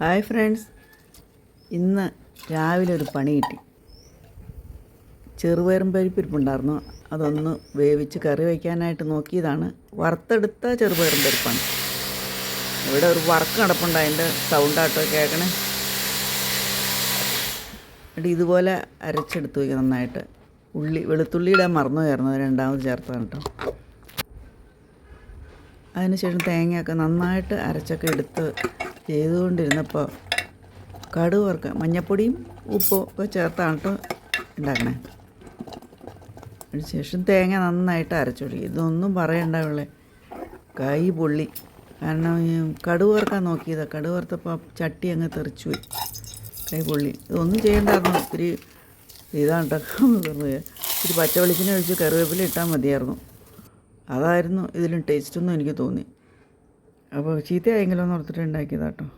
Hi friends. ഇന്ന് രാവിലെ ഒരു പണി കിട്ടി. ചെറുപയറും പരിപ്പിരിപ്പുണ്ടായിരുന്നു. അതൊന്ന് വേവിച്ച് കറി വയ്ക്കാനായിട്ട് നോക്കിയതാണ്. വറുത്തെടുത്ത ചെറുപയറും പരിപ്പാണ്. ഇവിടെ ഒരു വർക്ക് നടപ്പുണ്ട് അതിന്റെ സൗണ്ടാട്ടോ കേൾക്കണേ. എന്നിട്ട് ഇതുപോലെ അരച്ചെടുത്ത് വയ്ക്കുക നന്നായിട്ട്. ഉള്ളി വെളുത്തുള്ളി ഇടാൻ മറന്നു കയറുന്നത് രണ്ടാമത് ചേർത്താണ് കേട്ടോ. അതിനുശേഷം തേങ്ങയൊക്കെ നന്നായിട്ട് അരച്ചൊക്കെ എടുത്ത് ചെയ്തുകൊണ്ടിരുന്നപ്പോൾ കടുക് വറുക്കുക മഞ്ഞപ്പൊടിയും ഉപ്പും ഒക്കെ ചേർത്താണ് കേട്ടോ ഉണ്ടാക്കണേ അതിനുശേഷം തേങ്ങ നന്നായിട്ട് അരച്ചൊടി ഇതൊന്നും പറയണ്ട ഇവിടെ കൈ പൊള്ളി. കാരണം കടുക് വറുക്കാൻ നോക്കിയതാണ് കടുക് വറുത്തപ്പോൾ ചട്ടി അങ്ങ് തെറിച്ചു പോയി. കൈ പൊള്ളി. ഇതൊന്നും ചെയ്യണ്ടായിരുന്നു. ഒത്തിരി ഇതാണ് കേട്ടോ. ഇത്തിരി പച്ചവെളിച്ചിനെ ഒഴിച്ച് കറിവേപ്പില ഇട്ടാൽ മതിയായിരുന്നു. അതായിരുന്നു ഇതിലും ടേസ്റ്റൊന്നും എനിക്ക് തോന്നി. അപ്പോൾ ചീത്തയായെങ്കിലോ എന്ന് ഓർത്തിട്ട് ഉണ്ടാക്കിയതാട്ടോ.